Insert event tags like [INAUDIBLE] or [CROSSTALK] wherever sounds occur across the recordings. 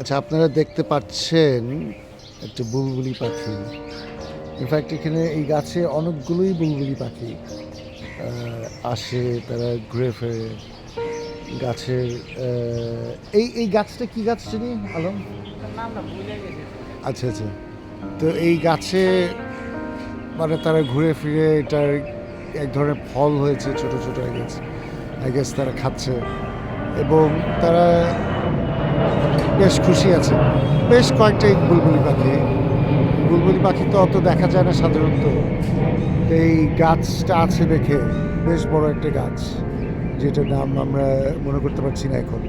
আচ্ছা আপনারা দেখতে পাচ্ছেন একটা বুলবুলি পাখি। ইনফ্যাক্ট এখানে এই গাছে অনেকগুলোই বুলবুলি পাখি আসে তারা ঘুরে ফেরে। গাছের এই এই গাছটা কি গাছ চিনি আলম? আচ্ছা আচ্ছা। তো এই গাছে মানে তারা ঘুরে ফিরে এটার এক ধরনের ফল হয়েছে ছোট ছোট আই গেছ আই গেস তারা খাচ্ছে। এবং তারা বেশ খুশি আছে। বেশ কয়েকটা এই বুলবুলি পাখি। বুলবুলি পাখি তো অত দেখা যায় না সাধারণত। এই গাছটা আছে দেখে বেশ বড় একটা গাছ, যেটার নাম আমরা মনে করতে পারছি না এখন।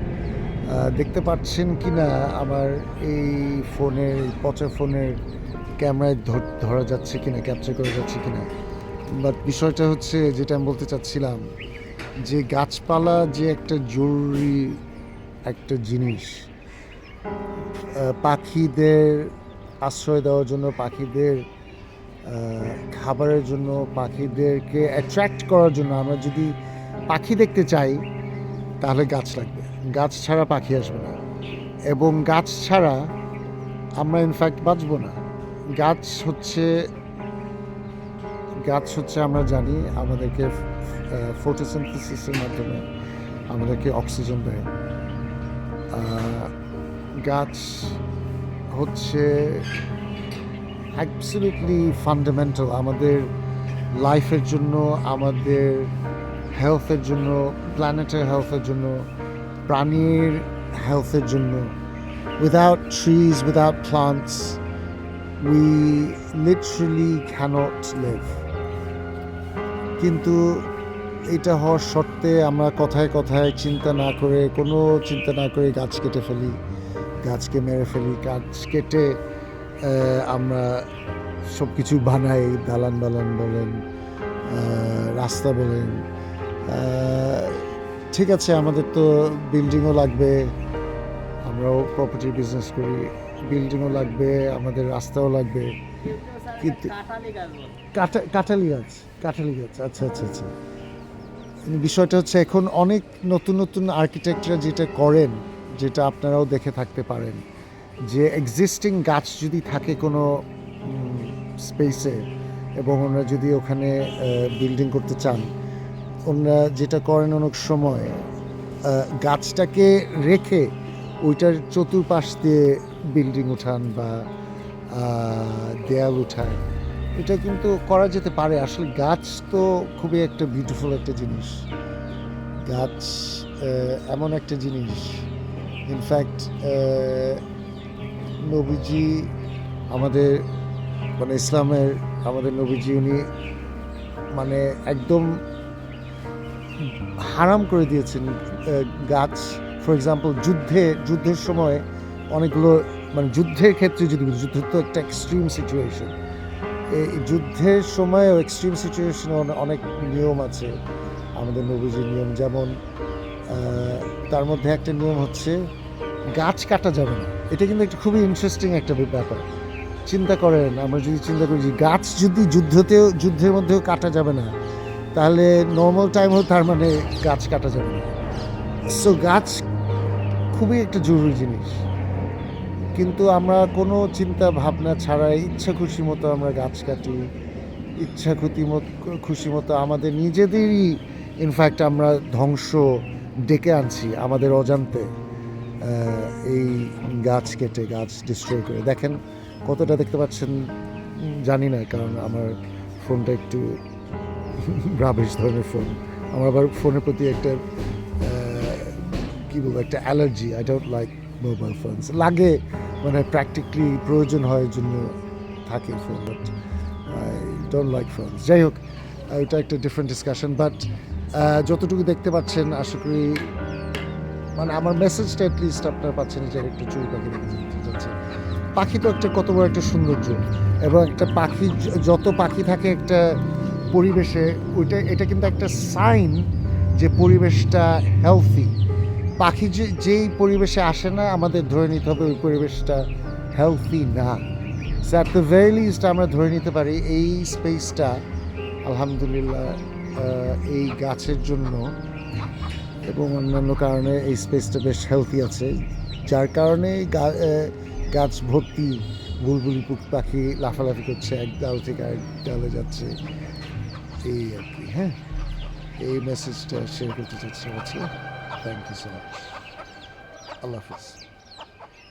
দেখতে পাচ্ছেন কি না আমার এই ফোনের, পচা ফোনের ক্যামেরায় ধর- যাচ্ছে কিনা ক্যাপচার করা যাচ্ছে কিনা। বাট বিষয়টা হচ্ছে, যেটা আমি বলতে চাচ্ছিলাম, যে গাছপালা যে একটা জরুরি একটা জিনিস পাখিদের আশ্রয় দেওয়ার জন্য, পাখিদের খাবারের জন্য, পাখিদেরকে অ্যাট্রাক্ট করার জন্য আমরা যদি পাখি দেখতে চাই, তাহলে গাছ লাগবে। গাছ ছাড়া পাখি আসবে না। এবং গাছ ছাড়া আমরা ইনফ্যাক্ট বাঁচবো না। গাছ হচ্ছে গাছ হচ্ছে আমরা জানি আমাদেরকে ফটোসিনথেসিসের মাধ্যমে আমাদেরকে অক্সিজেন দেয়। গাছ হচ্ছে অ্যাবসলিউটলি ফান্ডামেন্টাল আমাদের লাইফের জন্য, আমাদের হেলথের জন্য প্ল্যানেটের হেলথের জন্য, প্রাণীর হেলথের জন্য। Without trees without plants we literally can't live কিন্তু এটা হওয়ার সত্ত্বে আমরা কথায় কথায় চিন্তা না করে কোনো চিন্তা না করে গাছ কেটে ফেলি গাছকে মেরে ফেলি। গাছ কেটে আমরা সব কিছু বানাই দালান বালান বলেন রাস্তা বলেন। ঠিক আছে আমাদের তো বিল্ডিংও লাগবে আমরাও প্রপার্টি বিজনেস করি। বিল্ডিংও লাগবে আমাদের রাস্তাও লাগবে। কিন্তু- কাঠা কাঁঠালি গাছ কাঁঠালি গাছ। আচ্ছা আচ্ছা আচ্ছা। বিষয়টা হচ্ছে এখন অনেক নতুন নতুন আর্কিটেক্টরা যেটা করেন, যেটা আপনারাও দেখে থাকতে পারেন, যে এক্সিস্টিং গাছ যদি থাকে কোনো স্পেসে এবং ওনারা যদি ওখানে বিল্ডিং করতে চান, ওনারা যেটা করেন অনেক সময় গাছটাকে রেখে ওইটার চতুর্পাশ দিয়ে বিল্ডিং উঠান বা দেয়াল উঠান। এটা কিন্তু করা যেতে পারে। আসলে গাছ তো খুবই একটা বিউটিফুল একটা জিনিস। গাছ এমন একটা জিনিস। ইনফ্যাক্ট নবীজি আমাদের মানে ইসলামের আমাদের নবীজি উনি মানে একদম হারাম করে দিয়েছেন গাছ। ফর এক্সাম্পল যুদ্ধে, যুদ্ধের সময় অনেকগুলো মানে যুদ্ধের ক্ষেত্রে যদি যুদ্ধ তো একটা এক্সট্রিম সিচুয়েশন এই যুদ্ধের সময় এক্সট্রিম সিচুয়েশন অনেক নিয়ম আছে। আমাদের নবীজির নিয়ম যেমন তার মধ্যে একটা নিয়ম হচ্ছে, গাছ কাটা যাবে না। এটা কিন্তু একটা খুবই ইন্টারেস্টিং একটা ব্যাপার। চিন্তা করেন, আমরা যদি চিন্তা করি গাছ যদি যুদ্ধতেও, যুদ্ধের মধ্যেও কাটা যাবে না, তাহলে নর্মাল টাইম টাইমেও তার মানে গাছ কাটা যাবে না। সো গাছ খুবই একটা জরুরি জিনিস। কিন্তু আমরা কোনো চিন্তা ভাবনা ছাড়াই ইচ্ছা খুশি মতো আমরা গাছ কাটি, ইচ্ছা ক্ষতি খুশি মতো আমাদের নিজেদেরই ইনফ্যাক্ট আমরা ধ্বংস ডেকে আনছি আমাদের অজান্তে এই গাছ কেটে, গাছ ডিস্ট্রয় করে। দেখেন কতটা দেখতে পাচ্ছেন জানি না, কারণ আমার ফোনটা একটু [LAUGHS] রাবিশ ধরনের ফোন আমার আবার ফোনের প্রতি একটা কী বলব, একটা allergy I don't like mobile phones লাগে মানে প্র্যাকটিক্যালি প্রয়োজন হয় জন্য থাকে phone but I don't like phones যাই হোক এটা একটা ডিফারেন্ট ডিসকাশন বাট যতটুকু দেখতে পাচ্ছেন, আশা করি মানে আমার মেসেজটা অ্যাটলিস্ট আপনারা পাচ্ছেন যে একটু চুরি পাখি দেখে যাচ্ছে পাখি তো একটা কত বড় একটা সৌন্দর্য এবং একটা পাখি যত পাখি থাকে একটা পরিবেশে, ওইটা, এটা কিন্তু একটা সাইন যে পরিবেশটা হেলথি পাখি যে যেই পরিবেশে আসে না, আমাদের ধরে নিতে হবে ওই পরিবেশটা হেলথি না। So at the very least আমরা ধরে নিতে পারি এই স্পেসটা আলহামদুলিল্লাহ এই গাছের জন্য এবং অন্যান্য কারণে এই স্পেসটা বেশ হেলথি আছে। যার কারণে গাছ ভর্তি বুলবুলি পুক পাখি লাফালাফি করছে, এক ডাল থেকে আরেক ডালে যাচ্ছে। এই আর কি হ্যাঁ? এই মেসেজটা শেয়ার করতে চাচ্ছি হচ্ছে Thank you so much. I love this.